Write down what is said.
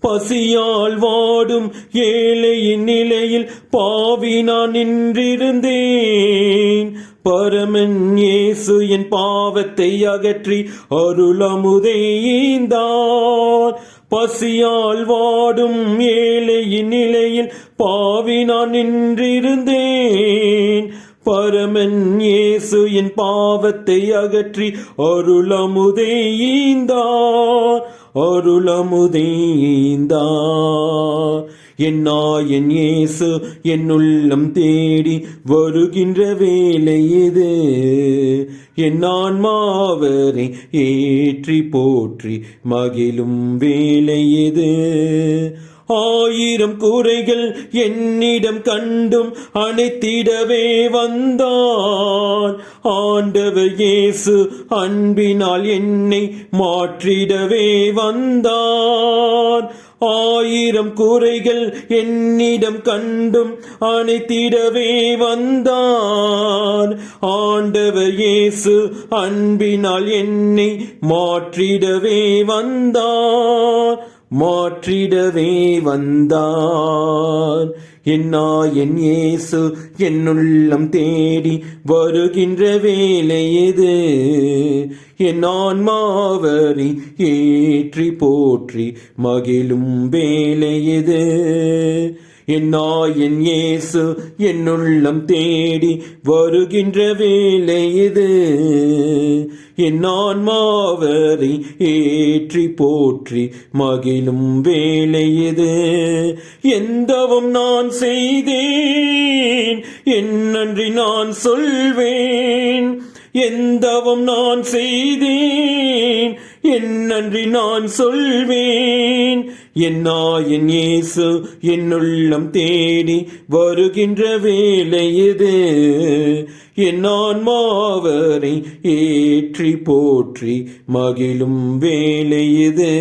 பசியால் வாடும் ஏழையின் நிலையில் பாவி நான் நின்றிருந்தேன். பரமன் இயேசு என் பாவத்தை அகற்றி அருளமுதைந்தான் பசியால் வாடும் ஏழையின் நிலையில் பாவி நான் நின்றிருந்தேன். பரமன் இயேசு என் பாவத்தை அகற்றி அருளமுதைந்தான் அருளமுதைந்தான் என்னா என் இயேசு என் உள்ளம் தேடி வருகின்ற வேலை இது. என் ஆன்மாவரை ஏற்றி போற்றி மகிழும் வேலை இது. ஆயிரம் குறைகள் என்னிடம் கண்டும் அனைத்திடவே வந்தான். ஆண்டவர் இயேசு அன்பினால் என்னை மாற்றிடவே வந்தான். ஆயிரம் குறைகள் என்னிடம் கண்டும் அனைத்திடவே வந்தான். ஆண்டவர் இயேசு அன்பினால் என்னை மாற்றிடவே வந்தான். மாற்றிடவே வந்தார். என்னா என் இயேசு என்னுள்ளம் தேடி வருகின்ற வேலை இது என் ஆன்மாவரி ஏற்றி போற்றி மகிழும் வேலை இது என்னா என் இயேசு என்னுள்ளம் தேடி வருகின்ற வேலை இது என் ஆன்மாவரை ஏற்றி போற்றி மகிழும் வேலை இது எந்தவும் நான் செய்தேன் என் நன்றி நான் சொல்வேன். எந்தவும் நான் செய்தேன். என் நன்றி நான் சொல்வேன். என்னா என் இயேசு என்னுள்ளம் தேடி வருகின்ற வேலை இது என்னான் மாவரை ஏற்றி போற்றி மகிழும் வேலை இது